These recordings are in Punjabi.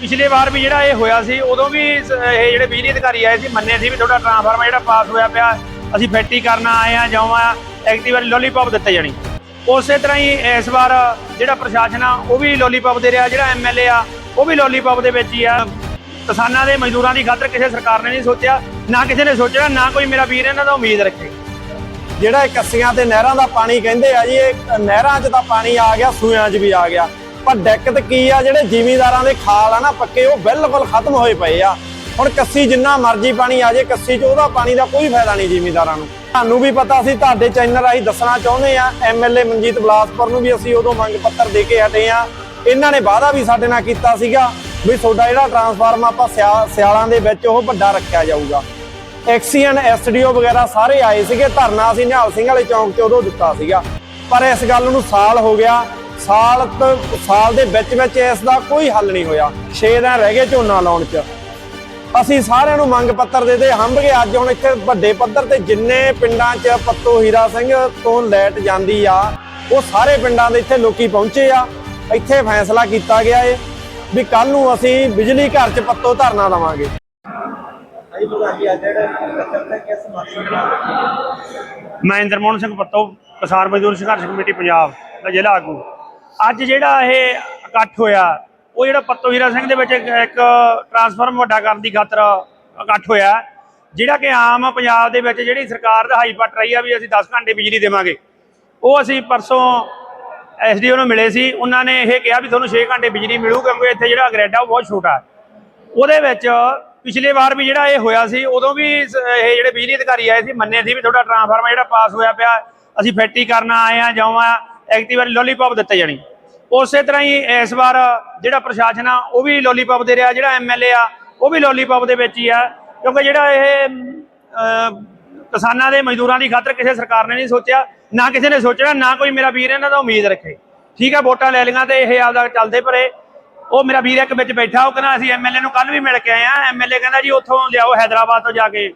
ਪਿਛਲੇ ਵਾਰ ਵੀ ਜਿਹੜਾ ਇਹ ਹੋਇਆ ਸੀ, ਉਦੋਂ ਵੀ ਇਹ ਜਿਹੜੇ ਬਿਜਲੀ ਅਧਿਕਾਰੀ ਆਏ ਸੀ, ਮੰਨੇ ਸੀ ਵੀ ਤੁਹਾਡਾ ਟ੍ਰਾਂਸਫਾਰਮਰ ਜਿਹੜਾ ਪਾਸ ਹੋਇਆ ਪਿਆ, ਅਸੀਂ ਫੈਕਟਰੀ ਕਰਨ ਆਏ ਆ ਜਾਵਾਂ ਐਕਟਿਵ ਵਾਲੀ ਲੋਲੀਪੌਪ ਦਿੱਤੇ ਜਾਣੀ। ਉਸੇ ਤਰ੍ਹਾਂ ਹੀ ਇਸ ਵਾਰ ਜਿਹੜਾ ਪ੍ਰਸ਼ਾਸਨ ਆ, ਉਹ ਵੀ ਲੋਲੀਪੌਪ ਦੇ ਰਿਹਾ, ਜਿਹੜਾ ਐਮਐਲਏ ਆ, ਉਹ ਵੀ ਲੋਲੀਪੌਪ ਦੇ ਵਿੱਚ ਹੀ ਆ। ਕਿਸਾਨਾਂ ਦੇ ਮਜ਼ਦੂਰਾਂ ਦੀ ਖਾਤਰ ਕਿਸੇ ਸਰਕਾਰ ਨੇ ਨਹੀਂ ਸੋਚਿਆ, ਨਾ ਕਿਸੇ ਨੇ ਸੋਚਿਆ, ਨਾ ਕੋਈ ਮੇਰਾ ਵੀਰ ਇਹਨਾਂ ਦਾ ਉਮੀਦ ਰੱਖੇ। ਜਿਹੜਾ ਇਹ ਕੱਸੀਆਂ ਤੇ ਨਹਿਰਾਂ ਦਾ ਪਾਣੀ ਕਹਿੰਦੇ ਆ ਜੀ, ਇਹ ਨਹਿਰਾਂ 'ਚ ਤਾਂ ਪਾਣੀ ਆ ਗਿਆ ਸੂਆਂ 'ਚ ਵੀ ਆ ਗਿਆ। ਪਰ ਦਿੱਕਤ ਕੀ ਆ, ਜਿਹੜੇ ਜ਼ਿਮੀਂਦਾਰਾਂ ਦੇ ਖਾਲ ਆ ਨਾ ਪੱਕੇ, ਉਹ ਬਿਲਕੁਲ ਖਤਮ ਹੋਏ ਪਏ ਆ। ਹੁਣ ਕੱਸੀ ਜਿੰਨਾ ਮਰਜ਼ੀ ਪਾਣੀ ਆ ਜੇ, ਕੱਸੀ 'ਚ ਉਹਦਾ ਪਾਣੀ ਦਾ ਕੋਈ ਫਾਇਦਾ ਨਹੀਂ ਜ਼ਿਮੀਂਦਾਰਾਂ ਨੂੰ। ਤੁਹਾਨੂੰ ਵੀ ਪਤਾ ਸੀ ਤੁਹਾਡੇ ਚੈਨਲ ਰਾਹੀਂ ਦੱਸਣਾ ਚਾਹੁੰਦੇ ਆ ਐਮਐਲਏ ਮਨਜੀਤ ਬਲਾਸਪੁਰ ਨੂੰ ਵੀ ਅਸੀਂ ਉਦੋਂ ਮੰਗ ਪੱਤਰ ਦੇ ਕੇ ਹਟੇ ਆ। ਇਹਨਾਂ ਨੇ ਵਾਅਦਾ ਵੀ ਸਾਡੇ ਨਾਲ ਕੀਤਾ ਸੀਗਾ ਵੀ ਤੁਹਾਡਾ ਜਿਹੜਾ ਟਰਾਂਸਫਾਰਮ ਆਪਾਂ ਸਿਆ- ਸਿਆਲਾਂ ਦੇ ਵਿੱਚ ਉਹ ਵੱਡਾ ਰੱਖਿਆ ਜਾਊਗਾ। ਐਕਸੀਐਨ ਐਸਡੀਓ ਵਗੈਰਾ ਸਾਰੇ ਆਏ ਸੀਗੇ, ਧਰਨਾ ਅਸੀਂ ਨਿਹਾਲ ਸਿੰਘ ਵਾਲੇ ਚੌਂਕ 'ਚ ਉਦੋਂ ਦਿੱਤਾ ਸੀਗਾ। ਪਰ ਇਸ ਗੱਲ ਨੂੰ ਸਾਲ ਹੋ ਗਿਆ ਸਾਲ ਤੋਂ ਸਾਲ ਦੇ ਵਿੱਚ ਵਿੱਚ ਇਸ ਦਾ ਕੋਈ ਹੱਲ ਨਹੀਂ ਹੋਇਆ। 6 ਦਿਨ ਰਹਿ ਗਏ ਝੋਨਾ ਲਾਉਣ 'ਚ। ਅਸੀਂ ਸਾਰਿਆਂ ਨੂੰ ਮੰਗ ਪੱਤਰ ਦੇ ਦੇ ਹੰਭ ਗਏ। ਅੱਜ ਹੁਣ ਇੱਥੇ ਵੱਡੇ ਪੱਧਰ ਤੇ ਜਿੰਨੇ ਪਿੰਡਾਂ 'ਚ ਪੱਤੋ ਹੀਰਾ ਸਿੰਘ ਤੋਂ ਲਾਈਟ ਜਾਂਦੀ ਆ ਉਹ ਸਾਰੇ ਪਿੰਡਾਂ ਦੇ ਇੱਥੇ ਲੋਕੀ ਪਹੁੰਚੇ ਆ। ਇੱਥੇ ਫੈਸਲਾ ਕੀਤਾ ਗਿਆ ਏ ਵੀ ਕੱਲ ਨੂੰ ਅਸੀਂ ਬਿਜਲੀ ਘਰ 'ਚ ਪੱਤੋ ਧਰਨਾ ਨਾਲ ਮੈਂ ਇੰਦਰਮੋਹਨ ਸਿੰਘ ਪੱਤੋ ਕਿਸਾਨ ਮਜ਼ਦੂਰ ਸੰਘਰਸ਼ ਕਮੇਟੀ ਪੰਜਾਬ ਦਾ ਜ਼ਿਲ੍ਹਾ ਆਗੂ। ਅੱਜ ਜਿਹੜਾ ਇਹ ਇਕੱਠ ਹੋਇਆ, ਉਹ ਜਿਹੜਾ ਪੱਤੋ ਹੀਰਾ ਸਿੰਘ ਦੇ ਵਿੱਚ ਇੱਕ ਟਰਾਂਸਫਾਰਮ ਵੱਡਾ ਕਰਨ ਦੀ ਖਾਤਰ ਇਕੱਠ ਹੋਇਆ, ਜਿਹੜਾ ਕਿ ਆਮ ਪੰਜਾਬ ਦੇ ਵਿੱਚ ਜਿਹੜੀ ਸਰਕਾਰ ਦਾ ਹਾਈ ਪੱਟ ਰਹੀ ਆ ਵੀ ਅਸੀਂ 10 ਘੰਟੇ ਬਿਜਲੀ ਦੇਵਾਂਗੇ, ਉਹ ਅਸੀਂ ਪਰਸੋਂ ਐਸਡੀਓ ਨੂੰ ਮਿਲੇ ਸੀ, ਉਹਨਾਂ ਨੇ ਇਹ ਕਿਹਾ ਵੀ ਤੁਹਾਨੂੰ 6 ਘੰਟੇ ਬਿਜਲੀ ਮਿਲੂ ਕਿਉਂਕਿ ਇੱਥੇ ਜਿਹੜਾ ਗ੍ਰਿਡ ਆ ਉਹ ਬਹੁਤ ਛੋਟਾ ਉਹਦੇ ਵਿੱਚ ਪਿਛਲੇ ਵਾਰ ਵੀ ਜਿਹੜਾ ਇਹ ਹੋਇਆ ਸੀ, ਉਦੋਂ ਵੀ ਸ- ਇਹ ਜਿਹੜੇ ਬਿਜਲੀ ਅਧਿਕਾਰੀ ਆਏ ਸੀ, ਮੰਨੇ ਸੀ ਵੀ ਤੁਹਾਡਾ ਟਰਾਂਸਫਾਰਮਰ ਜਿਹੜਾ ਪਾਸ ਹੋਇਆ ਪਿਆ, ਅਸੀਂ ਫੈਕਟਰੀ ਕਰਨ ਆਏ ਆ, ਜਾਵਾਂ। ਐਕਟਿਵ ਵਾਲੀ ਲੋਲੀਪੌਪ ਦਿੱਤੇ ਜਾਣੀ। ਉਸੇ ਤਰ੍ਹਾਂ ਹੀ ਇਸ ਵਾਰ ਜਿਹੜਾ ਪ੍ਰਸ਼ਾਸਨ ਆ, ਉਹ ਵੀ ਲੋਲੀਪੌਪ ਦੇ ਰਿਹਾ, ਜਿਹੜਾ ਐਮਐਲਏ ਆ, ਉਹ ਵੀ ਲੋਲੀਪੌਪ ਦੇ ਵਿੱਚ ਹੀ ਆ। ਕਿਉਂਕਿ ਜਿਹੜਾ ਇਹ ਕਿਸਾਨਾਂ ਦੇ ਮਜ਼ਦੂਰਾਂ ਦੀ ਖਾਤਰ ਕਿਸੇ ਸਰਕਾਰ ਨੇ ਨਹੀਂ ਸੋਚਿਆ, ਨਾ ਕਿਸੇ ਨੇ ਸੋਚਣਾ, ਨਾ ਕੋਈ ਮੇਰਾ ਵੀਰ ਇਹਨਾਂ ਦਾ ਉਮੀਦ ਰੱਖੇ। ਠੀਕ ਆ, ਵੋਟਾਂ ਲੈ ਲਈਆਂ ਤੇ ਇਹ ਆਪਦਾ ਚੱਲਦੇ ਪਰੇ। ਉਹ ਮੇਰਾ ਵੀਰ ਇੱਕ ਵਿੱਚ ਬੈਠਾ, ਉਹ ਕਹਿੰਦਾ ਅਸੀਂ ਐਮਐਲਏ ਨੂੰ ਕੱਲ ਵੀ ਮਿਲ ਕੇ ਆਏ ਆ। ਐਮਐਲਏ ਕਹਿੰਦਾ ਜੀ ਉੱਥੋਂ ਲਿਆਓ, ਹੈਦਰਾਬਾਦ ਤੋਂ ਜਾ ਕੇ।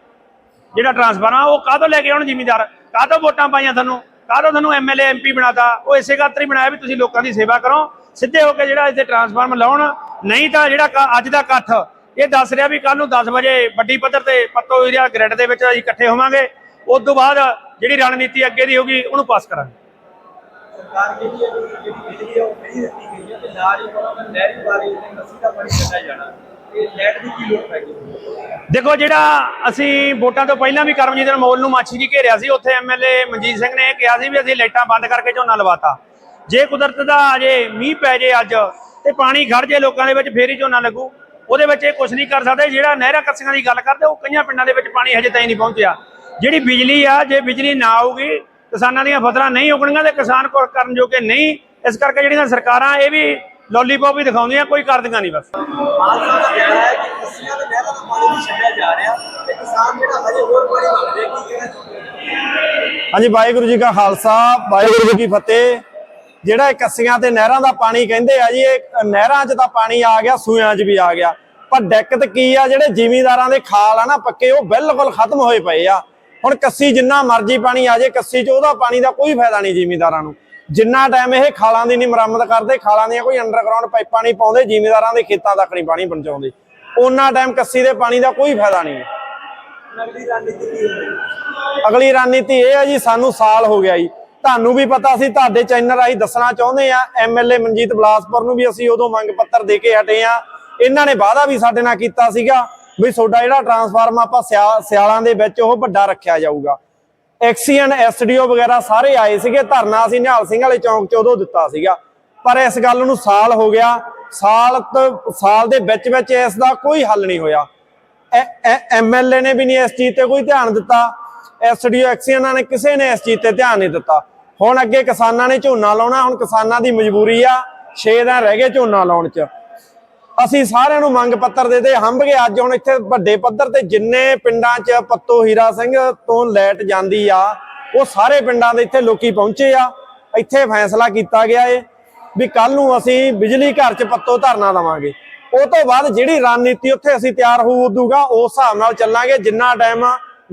ਜਿਹੜਾ ਟ੍ਰਾਂਸਫਰ ਆ, ਉਹ ਕਾਹਦੋਂ ਲੈ ਕੇ ਆਉਣ ਜ਼ਿਮੀਂਦਾਰ? ਕਾਹਤੋਂ ਵੋਟਾਂ ਪਾਈਆਂ ਤੁਹਾਨੂੰ? ਕਾਹਤੋਂ ਤੁਹਾਨੂੰ ਐਮਐਲਏ ਐਮਪੀ ਬਣਾਤਾ। ਉਹ ਇਸੇ ਖਾਤਰ ਹੀ ਬਣਾਇਆ ਵੀ ਤੁਸੀਂ ਲੋਕਾਂ ਦੀ ਸੇਵਾ ਕਰੋ। ਸਿੱਧੇ ਹੋ ਕੇ ਜਿਹੜਾ ਇੱਥੇ ਟ੍ਰਾਂਸਫਾਰਮ ਲਾਉਣ, ਨਹੀਂ ਤਾਂ ਜਿਹੜਾ ਅੱਜ ਦਾ ਇਕੱਠ, ਇਹ ਦੱਸ ਰਿਹਾ ਵੀ ਕੱਲ ਨੂੰ 10 ਵਜੇ ਵੱਡੀ ਪੱਧਰ ਤੇ ਪੱਤੋ ਏਰੀਆ ਗ੍ਰਿਡ ਦੇ ਵਿੱਚ ਅਸੀਂ ਇਕੱਠੇ ਹੋਵਾਂਗੇ। ਉਸ ਤੋਂ ਬਾਅਦ ਜਿਹੜੀ ਰਣਨੀਤੀ ਅੱਗੇ ਦੀ ਹੋਗੀ ਉਹਨੂੰ ਪਾਸ ਕਰਾਂਗੇ। ਸਰਕਾਰ ਕਹਿੰਦੀ ਜਿਹੜੀ ਬਿਜਲੀ ਉਹ ਨਹੀਂ ਦਿੱਤੀ ਗਈ ਹੈ ਤੇ ਨਾਲ ਹੀ ਉਹਨਾਂ ਨਹਿਰੀ ਬਾਰੇ ਤੇ ਦਾ ਪਾਣੀ ਛੱਡਿਆ ਜਾਣਾ। ਦੇਖੋ ਜਿਹੜਾ ਅਸੀਂ ਵੋਟਾਂ ਤੋਂ ਪਹਿਲਾਂ ਵੀ ਕਰਮਜੀਤ ਅਨਮੋਲ ਨੂੰ ਮਾਛੀ ਜੀ ਘੇਰਿਆ ਸੀ, ਉੱਥੇ ਐਮਐਲਏ ਮਨਜੀਤ ਸਿੰਘ ਨੇ ਕਿਹਾ ਸੀ ਵੀ ਅਸੀਂ ਲਾਈਟਾਂ ਬੰਦ ਕਰਕੇ ਝੋਨਾ ਲਵਾਤਾ। ਜੇ ਕੁਦਰਤ ਦਾ ਅਜੇ ਮੀਂਹ ਪੈ ਜੇ ਅੱਜ ਤੇ ਪਾਣੀ ਖੜ ਜੇ ਲੋਕਾਂ ਦੇ ਵਿੱਚ, ਫੇਰ ਹੀ ਝੋਨਾ ਲੱਗੂ। ਉਹਦੇ ਵਿੱਚ ਇਹ ਕੁਝ ਨਹੀਂ ਕਰ ਸਕਦੇ। ਜਿਹੜਾ ਨਹਿਰਾਂ ਕੱਸੀਆਂ ਦੀ ਗੱਲ ਕਰਦੇ, ਉਹ ਕਈਆਂ ਪਿੰਡਾਂ ਦੇ ਵਿੱਚ ਪਾਣੀ ਹਜੇ ਤਾਈਂ ਨਹੀਂ ਪਹੁੰਚਿਆ। ਜਿਹੜੀ ਬਿਜਲੀ ਆ, ਜੇ ਬਿਜਲੀ ਨਾ ਆਊਗੀ, ਕਿਸਾਨਾਂ ਦੀਆਂ ਫਸਲਾਂ ਨਹੀਂ ਉਗਣੀਆਂ ਤੇ ਕਿਸਾਨ ਕੋਲ ਕਰਨ ਜੋਗੇ ਨਹੀਂ। ਇਸ ਕਰਕੇ ਜਿਹੜੀਆਂ ਸਰਕਾਰਾਂ, ਇਹ ਵੀ ਲੋਲੀਪੌਪ ਵੀ ਦਿਖਾਉਂਦੀਆਂ ਕੋਈ ਕਰਦੀਆਂ ਨਹੀਂ ਬਸ। ਸਾਹਿਬ ਦਾ ਕਹਿਣਾ ਹੈ ਕਿ ਦੇ ਨਹਿਰਾਂ ਦਾ ਪਾਣੀ ਨਹੀਂ ਛੱਡਿਆ ਜਾ ਰਿਹਾ ਤੇ ਕਿਸਾਨ ਜਿਹੜਾ ਹਜੇ ਹੋਰ ਪਾਣੀ ਮੰਗਦੇ ਕੀ ਕਹਿਣਾ ਚਾਹੁੰਦੇ? ਹੋ? ਹਾਂਜੀ ਵਾਹਿਗੁਰੂ ਜੀ ਕਾ ਖਾਲਸਾ ਵਾਹਿਗੁਰੂ ਜੀ ਕੀ ਫਤਿਹ। ਜਿਹੜਾ ਇਹ ਕੱਸੀਆਂ ਤੇ ਨਹਿਰਾਂ ਦਾ ਪਾਣੀ ਕਹਿੰਦੇ ਆ ਜੀ ਇਹ ਨਹਿਰਾਂ 'ਚ ਤਾਂ ਪਾਣੀ ਆ ਗਿਆ ਸੂਆਂ 'ਚ ਵੀ ਆ ਗਿਆ। ਪਰ ਦਿੱਕਤ ਕੀ ਆ ਜਿਹੜੇ ਜ਼ਿਮੀਂਦਾਰਾਂ ਦੇ ਖਾਲ ਆ ਨਾ ਪੱਕੇ ਉਹ ਬਿਲਕੁਲ ਖਤਮ ਹੋਏ ਪਏ ਆ। ਹੁਣ ਕੱਸੀ ਜਿੰਨਾ ਮਰਜ਼ੀ ਪਾਣੀ ਆ ਜੇ ਕੱਸੀ 'ਚ ਉਹਦਾ ਪਾਣੀ ਦਾ ਕੋਈ ਫਾਇਦਾ ਨਹੀਂ ਜ਼ਿਮੀਂਦਾਰਾਂ ਨੂੰ। ਜਿੰਨਾ ਟਾਈਮ ਇਹ ਖਾਲਾਂ ਦੀ ਨਹੀਂ ਮੁਰੰਮਤ ਕਰਦੇ ਖਾਲਾਂ ਦੀਆਂ ਕੋਈ ਅੰਡਰਗਰਾਉਂਡ ਪਾਈਪਾਂ ਨਹੀਂ ਪਾਉਂਦੇ ਜ਼ਿਮੀਂਦਾਰਾਂ ਦੇ ਖੇਤਾਂ ਤੱਕ ਨਹੀਂ ਪਾਣੀ ਪਹੁੰਚਾਉਂਦੇ। ਉਹਨਾਂ ਟਾਈਮ ਕੱਸੀ ਦੇ ਪਾਣੀ ਦਾ ਕੋਈ ਫਾਇਦਾ ਨਹੀਂ ਨਗਦੀ ਰਣਨੀਤੀ ਕੀ ਹੈ ਅਗਲੀ ਰਣਨੀਤੀ ਇਹ ਹੈ ਜੀ ਸਾਨੂੰ ਸਾਲ ਹੋ ਗਿਆ ਜੀ। ਤੁਹਾਨੂੰ ਵੀ ਪਤਾ ਸੀ ਤੁਹਾਡੇ ਚੈਨਲ ਰਾਹੀਂ ਦੱਸਣਾ ਚਾਹੁੰਦੇ ਆ ਐਮਐਲਏ ਮਨਜੀਤ ਬਲਾਸਪੁਰ ਨੂੰ ਵੀ ਅਸੀਂ ਉਦੋਂ ਮੰਗ ਪੱਤਰ ਦੇ ਕੇ ਹਟੇ ਆ ਇਹਨਾਂ ਨੇ ਵਾਅਦਾ ਵੀ ਸਾਡੇ ਨਾਲ ਕੀਤਾ ਸੀਗਾ ਵੀ ਤੁਹਾਡਾ ਜਿਹੜਾ ਟਰਾਂਸਫਾਰਮ ਆਪਾਂ ਸਿਆ- ਸਿਆਲਾਂ ਦੇ ਵਿੱਚ ਉਹ ਵੱਡਾ ਰੱਖਿਆ ਜਾਊਗਾ। ਐਕਸੀਐਨ ਐਸਡੀਓ ਵਗੈਰਾ ਸਾਰੇ ਆਏ ਸੀਗੇ। ਧਰਨਾ ਅਸੀਂ ਨਿਹਾਲ ਸਿੰਘ ਵਾਲੇ ਚੌਂਕ 'ਚ ਉਦੋਂ ਦਿੱਤਾ ਸੀਗਾ। ਪਰ ਇਸ ਗੱਲ ਨੂੰ ਸਾਲ ਹੋ ਗਿਆ। ਸਾਲ ਤੋਂ, ਸਾਲ ਦੇ ਵਿੱਚ ਵਿੱਚ ਇਸ ਦਾ ਕੋਈ ਹੱਲ ਨਹੀਂ ਹੋਇਆ। ਐਮਐਲਏ ਨੇ ਵੀ ਨਹੀਂ ਇਸ ਚੀਜ਼ ਤੇ ਕੋਈ ਧਿਆਨ ਦਿੱਤਾ। ਐਸਡੀਓ ਐਕਸੀਅਨਾਂ ਨੇ ਕਿਸੇ ਨੇ ਇਸ ਚੀਜ਼ ਤੇ ਧਿਆਨ ਨਹੀਂ ਦਿੱਤਾ। ਹੁਣ ਅੱਗੇ ਕਿਸਾਨਾਂ ਨੇ ਝੋਨਾ ਲਾਉਣਾ। ਹੁਣ ਕਿਸਾਨਾਂ ਦੀ ਮਜਬੂਰੀ ਆ। 6 ਦਿਨ ਰਹਿ ਗਏ ਝੋਨਾ ਲਾਉਣ 'ਚ। ਅਸੀਂ ਸਾਰਿਆਂ ਨੂੰ ਮੰਗ ਪੱਤਰ ਦੇ ਦੇ ਹੰਭ ਗਏ। ਅੱਜ ਹੁਣ ਇੱਥੇ ਵੱਡੇ ਪੱਧਰ ਤੇ ਜਿੰਨੇ ਪਿੰਡਾਂ 'ਚ ਪੱਤੋ ਹੀਰਾ ਸਿੰਘ ਤੋਂ ਲੈਟ ਜਾਂਦੀ ਆ, ਉਹ ਸਾਰੇ ਪਿੰਡਾਂ ਦੇ ਇੱਥੇ ਲੋਕੀ ਪਹੁੰਚੇ ਆ। ਇੱਥੇ ਫੈਸਲਾ ਕੀਤਾ ਗਿਆ ਏ ਵੀ ਕੱਲ ਨੂੰ ਅਸੀਂ ਬਿਜਲੀ ਘਰ 'ਚ ਪੱਤੋ ਧਰਨਾ ਦੇਵਾਂਗੇ। ਉਹ ਤੋਂ ਬਾਅਦ ਜਿਹੜੀ ਰਣਨੀਤੀ ਉੱਥੇ ਅਸੀਂ ਤਿਆਰ ਹੋ ਉਦੂਗਾ ਉਸ ਹਿਸਾਬ ਨਾਲ ਚੱਲਾਂਗੇ। ਜਿੰਨਾ ਟਾਈਮ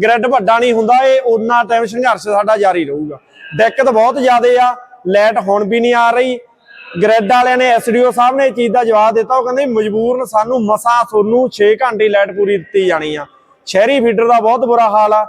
ਗ੍ਰਿਡ ਵੱਡਾ ਨਹੀਂ ਹੁੰਦਾ ਏ ਉਨਾ ਟਾਈਮ ਸੰਘਰਸ਼ ਸਾਡਾ ਜਾਰੀ ਰਹੂਗਾ। ਦਿੱਕਤ ਬਹੁਤ ਜ਼ਿਆਦਾ ਆ ਲਾਈਟ ਹੁਣ ਵੀ ਨਹੀਂ ਆ ਰਹੀ। ਗ੍ਰਿਡ ਵਾਲਿਆਂ ਨੇ ਐਸਡੀਓ ਸਾਹਿਬ ਨੇ ਇਹ ਚੀਜ਼ ਦਾ ਜਵਾਬ ਦਿੱਤਾ, ਉਹ ਕਹਿੰਦੇ ਮਜਬੂਰਨ ਸਾਨੂੰ ਮਸਾ ਤੁਹਾਨੂੰ 6 ਘੰਟੇ ਲਾਈਟ ਪੂਰੀ ਦਿੱਤੀ ਜਾਣੀ ਆ। ਸ਼ਹਿਰੀ ਫੀਡਰ ਦਾ ਬਹੁਤ ਬੁਰਾ ਹਾਲ ਆ।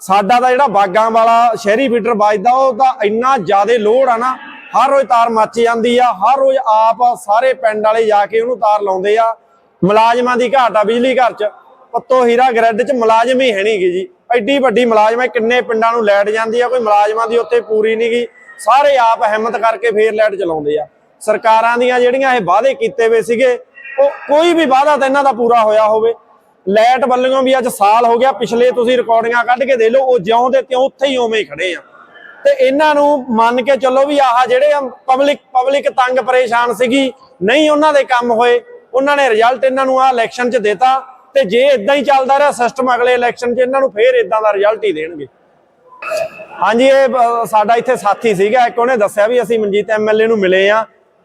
ਸਾਡਾ ਤਾਂ ਜਿਹੜਾ ਬਾਗਾਂ ਵਾਲਾ ਸ਼ਹਿਰੀ ਫੀਡਰ ਵੱਜਦਾ, ਉਹ ਤਾਂ ਇੰਨਾ ਜ਼ਿਆਦਾ ਲੋਡ ਆ ਨਾ, ਹਰ ਰੋਜ਼ ਤਾਰ ਮੱਚ ਜਾਂਦੀ ਆ, ਹਰ ਰੋਜ਼ ਆਪ ਸਾਰੇ ਪਿੰਡ ਵਾਲੇ ਜਾ ਕੇ ਉਹਨੂੰ ਤਾਰ ਲਾਉਂਦੇ ਆ, ਮੁਲਾਜ਼ਮਾਂ ਦੀ ਘਾਟ ਆ ਬਿਜਲੀ ਘਰ ਚ। ਪੱਤੋ ਹੀਰਾ ਗ੍ਰਿਡ ਚ ਮੁਲਾਜ਼ਮ ਹੀ ਹੈ ਨਹੀਂਗੇ ਜੀ। ਐਡੀ ਵੱਡੀ ਮੁਲਾਜ਼ਮ ਹੈ, ਕਿੰਨੇ ਪਿੰਡਾਂ ਨੂੰ ਲਾਈਟ ਜਾਂਦੀ ਆ, ਕੋਈ ਮੁਲਾਜ਼ਮਾਂ ਦੀ ਉੱਥੇ ਪੂਰੀ ਨਹੀਂਗੀ ਸਾਰੇ ਆਪ ਹਿੰਮਤ ਕਰਕੇ ਫੇਰ ਲਾਈਟ ਚਲਾਉਂਦੇ ਆ। ਸਰਕਾਰਾਂ ਦੀਆਂ ਜਿਹੜੀਆਂ ਇਹ ਵਾਅਦੇ ਕੀਤੇ ਹੋਏ ਸੀਗੇ, ਉਹ ਕੋਈ ਵੀ ਵਾਅਦਾ ਤਾਂ ਇਹਨਾਂ ਦਾ ਪੂਰਾ ਹੋਇਆ ਹੋਵੇ। ਲੈਟ ਵੱਲੋਂ ਵੀ ਅੱਜ ਸਾਲ ਹੋ ਗਿਆ, ਪਿਛਲੇ ਤੁਸੀਂ ਰਿਕਾਰਡਿੰਗਾਂ ਕੱਢ ਕੇ ਦੇ ਲਓ, ਉਹ ਜਿਉਂ ਦੇ ਤਿਉਂ ਉੱਥੇ ਹੀ ਉਵੇਂ ਹੀ ਖੜੇ ਆ। ਤੇ ਇਹਨਾਂ ਨੂੰ ਮੰਨ ਕੇ ਚੱਲੋ ਵੀ ਆਹ ਜਿਹੜੇ ਪਬਲਿਕ ਪਬਲਿਕ ਤੰਗ ਪਰੇਸ਼ਾਨ ਸੀਗੀ, ਨਹੀਂ ਉਹਨਾਂ ਦੇ ਕੰਮ ਹੋਏ, ਉਹਨਾਂ ਨੇ ਰਿਜ਼ਲਟ ਇਹਨਾਂ ਨੂੰ ਆ ਇਲੈਕਸ਼ਨ 'ਚ ਦਿੱਤਾ, ਤੇ ਜੇ ਇਦਾਂ ਹੀ ਚੱਲਦਾ ਰਿਹਾ ਸਿਸਟਮ ਅਗਲੇ ਇਲੈਕਸ਼ਨ 'ਚ ਇਹਨਾਂ ਨੂੰ ਫੇਰ ਇਦਾਂ ਦਾ ਰਿਜ਼ਲਟ ਹੀ ਦੇਣਗੇ। ਹਾਂਜੀ, ਇਹ ਸਾਡਾ ਇੱਥੇ ਸਾਥੀ ਸੀਗਾ, ਇੱਕ ਉਹਨੇ ਦੱਸਿਆ ਵੀ ਅਸੀਂ ਮਨਜੀਤ ਐਮਐਲਏ ਨੂੰ ਮਿਲੇ ਆ।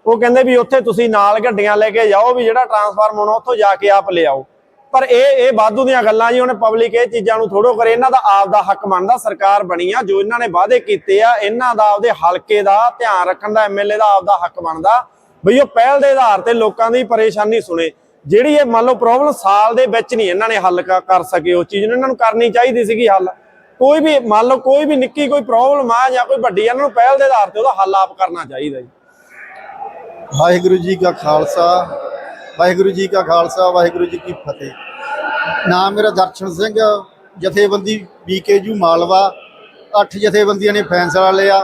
ਉਹ ਕਹਿੰਦੇ ਵੀ ਉੱਥੇ ਤੁਸੀਂ ਨਾਲ ਗੱਡੀਆਂ ਲੈ ਕੇ ਜਾਓ ਵੀ ਜਿਹੜਾ ਟਰਾਂਸਫਾਰਮ ਹੋਣਾ ਉੱਥੋਂ ਜਾ ਕੇ ਆਪ ਲਿਆਓ ਪਰ ਇਹ ਇਹ ਵਾਧੂ ਦੀਆਂ ਗੱਲਾਂ ਜੀ, ਉਹਨੇ ਪਬਲਿਕ ਇਹ ਚੀਜ਼ਾਂ ਨੂੰ ਥੋੜੋ ਕਰੇ। ਇਹਨਾਂ ਦਾ ਆਪ ਦਾ ਹੱਕ ਬਣਦਾ, ਸਰਕਾਰ ਬਣੀ ਆ, ਜੋ ਇਹਨਾਂ ਨੇ ਵਾਅਦੇ ਕੀਤੇ ਆ, ਇਹਨਾਂ ਦਾ ਆਪਦੇ ਹਲਕੇ ਦਾ ਧਿਆਨ ਰੱਖਣ ਦਾ ਐਮਐਲਏ ਦਾ ਆਪ ਦਾ ਹੱਕ ਬਣਦਾ। ਬਈ ਉਹ ਪਹਿਲ ਦੇ ਆਧਾਰ ਤੇ ਲੋਕਾਂ ਦੀ ਪਰੇਸ਼ਾਨੀ ਸੁਣੇ। ਜਿਹੜੀ ਇਹ ਮੰਨ ਲਓ ਪ੍ਰੋਬਲਮ ਸਾਲ ਦੇ ਵਿੱਚ ਨਹੀਂ ਇਹਨਾਂ ਨੇ ਹੱਲ ਕਰ ਸਕੇ, ਉਹ ਚੀਜ਼ ਨੂੰ ਇਹਨਾਂ ਨੂੰ ਕਰਨੀ ਚਾਹੀਦੀ ਸੀਗੀ ਹੱਲ। ਕੋਈ ਵੀ ਮੰਨ ਲਓ ਕੋਈ ਵੀ ਨਿੱਕੀ ਕੋਈ ਪ੍ਰੋਬਲਮ ਆ ਜਾਂ ਕੋਈ ਵੱਡੀ ਇਹਨਾਂ ਨੂੰ ਪਹਿਲ ਦੇ ਆਧਾਰ ਤੇ ਉਹਦਾ ਹੱਲ ਆਪ ਕਰਨਾ ਚਾਹੀਦਾ ਜੀ। ਵਾਹਿਗੁਰੂ ਜੀ ਕਾ ਖਾਲਸਾ, ਵਾਹਿਗੁਰੂ ਜੀ ਕਾ ਖਾਲਸਾ, ਵਾਹਿਗੁਰੂ ਜੀ ਕੀ ਫਤਿਹ। ਨਾਮ ਮੇਰਾ ਦਰਸ਼ਨ ਸਿੰਘ, ਜਥੇਬੰਦੀ ਬੀਕੇਯੂ ਮਾਲਵਾ। ਅੱਠ ਜਥੇਬੰਦੀਆਂ ਨੇ ਫੈਸਲਾ ਲਿਆ।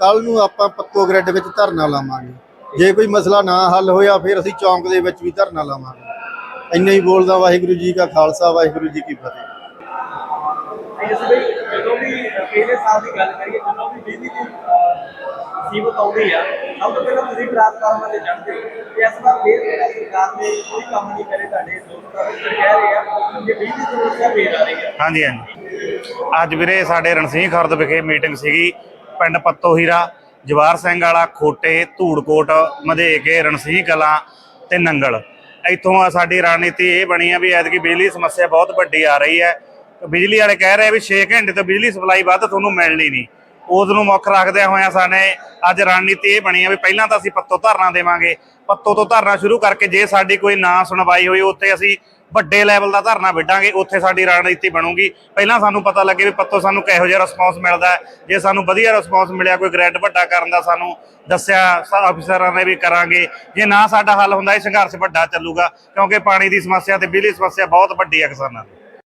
ਕੱਲ ਨੂੰ ਆਪਾਂ ਪੱਕੋ ਗ੍ਰਿਡ ਵਿੱਚ ਧਰਨਾ ਲਾਵਾਂਗੇ। ਜੇ ਕੋਈ ਮਸਲਾ ਨਾ ਹੱਲ ਹੋਇਆ, ਫਿਰ ਅਸੀਂ ਚੌਂਕ ਦੇ ਵਿੱਚ ਵੀ ਧਰਨਾ ਲਾਵਾਂਗੇ। ਇੰਨਾ ਹੀ ਬੋਲਦਾ ਵਾਹਿਗੁਰੂ ਜੀ ਕਾ ਖਾਲਸਾ, ਵਾਹਿਗੁਰੂ ਜੀ ਕੀ ਫਤਿਹ। ਇਸ ਲਈ ਜਦੋਂ ਵੀ ਪਹਿਲੇ ਸਾਲ ਦੀ ਗੱਲ ਕਰੀਏ, ਜਦੋਂ ਵੀ ਬਿਜਲੀ ਦੀ ਸੀਮਤ ਆਉਂਦੀ ਆ, ਸਭ ਤੋਂ ਪਹਿਲਾਂ ਤੁਸੀਂ ਟ੍ਰਾਂਸਫਾਰਮਰ ਤੇ ਚੜ੍ਹਦੇ ਹੋ ਤੇ ਇਸ ਵਾਰ ਫੇਰ ਜਿਹੜਾ ਸਰਕਾਰ ਨੇ ਕੋਈ ਕੰਮ ਨਹੀਂ ਕਰੇ ਤੁਹਾਡੇ ਦੋਸਤ ਦਾ ਕਹਿ ਰਹੇ ਆ ਕਿ ਬਿਜਲੀ ਦੀ ਸਮੱਸਿਆ ਫੇਰ ਆ ਰਹੀ ਹੈ ਹਾਂਜੀ ਹਾਂਜੀ। ਅੱਜ ਵੀਰੇ ਸਾਡੇ ਰਣਸੀਂਹ ਖਰਦ ਵਿਖੇ ਮੀਟਿੰਗ ਸੀਗੀ, ਪਿੰਡ ਪੱਤੋ ਹੀਰਾ ਜਵਾਰ ਸਿੰਘ ਵਾਲਾ, ਖੋਟੇ, ਧੂੜਕੋਟ, ਮਧੇਕੇ ਰਣਸੀਂਹ ਕਲਾਂ ਤੇ ਨੰਗਲ। ਇੱਥੋਂ ਸਾਡੀ ਰਣਨੀਤੀ ਇਹ ਬਣੀ ਆ ਵੀ ਐਤਕੀ ਬਿਜਲੀ ਸਮੱਸਿਆ ਬਹੁਤ ਵੱਡੀ ਆ ਰਹੀ ਹੈ। ਬਿਜਲੀ ਵਾਲੇ ਕਹਿ ਰਹੇ ਵੀ 6 ਘੰਟੇ ਤੋਂ ਬਿਜਲੀ ਸਪਲਾਈ ਵੱਧ ਤੁਹਾਨੂੰ ਮਿਲਣੀ ਨਹੀਂ। ਉਸ ਨੂੰ ਮੁੱਖ ਰੱਖਦਿਆਂ ਹੋਇਆਂ ਸਾਨੇ ਅੱਜ ਰਣਨੀਤੀ ਇਹ ਬਣੀ ਆ ਵੀ ਪਹਿਲਾਂ ਤਾਂ ਅਸੀਂ ਪੱਤੋ ਧਰਨਾ ਦੇਵਾਂਗੇ। ਪੱਤੋ ਤੋਂ ਧਰਨਾ ਸ਼ੁਰੂ ਕਰਕੇ ਜੇ ਸਾਡੀ ਕੋਈ ਨਾ ਸੁਣਵਾਈ ਹੋਈ, ਉੱਥੇ ਅਸੀਂ ਵੱਡੇ ਲੈਵਲ ਦਾ ਧਰਨਾ ਵਿੱਢਾਂਗੇ, ਉੱਥੇ ਸਾਡੀ ਰਣਨੀਤੀ ਬਣੂਗੀ। ਪਹਿਲਾਂ ਸਾਨੂੰ ਪਤਾ ਲੱਗੇ ਵੀ ਪੱਤੋ ਸਾਨੂੰ ਕਿਹੋ ਜਿਹਾ ਰਿਸਪੌਂਸ ਮਿਲਦਾ ਜੇ ਸਾਨੂੰ ਵਧੀਆ ਰਿਸਪੌਂਸ ਮਿਲਿਆ, ਕੋਈ ਗ੍ਰੈਡ ਵੱਡਾ ਕਰਨ ਦਾ ਸਾਨੂੰ ਦੱਸਿਆ, ਸ- ਅਫਸਰਾਂ ਨੇ ਵੀ ਕਰਾਂਗੇ। ਜੇ ਨਾ ਸਾਡਾ ਹੱਲ ਹੁੰਦਾ, ਇਹ ਸੰਘਰਸ਼ ਵੱਡਾ ਚੱਲੂਗਾ, ਕਿਉਂਕਿ ਪਾਣੀ ਦੀ ਸਮੱਸਿਆ ਤੇ ਬਿਜਲੀ ਸਮੱਸਿਆ ਬਹੁਤ ਵੱਡੀ ਹੈ ਕਿਸਾਨਾਂ ਦੀ।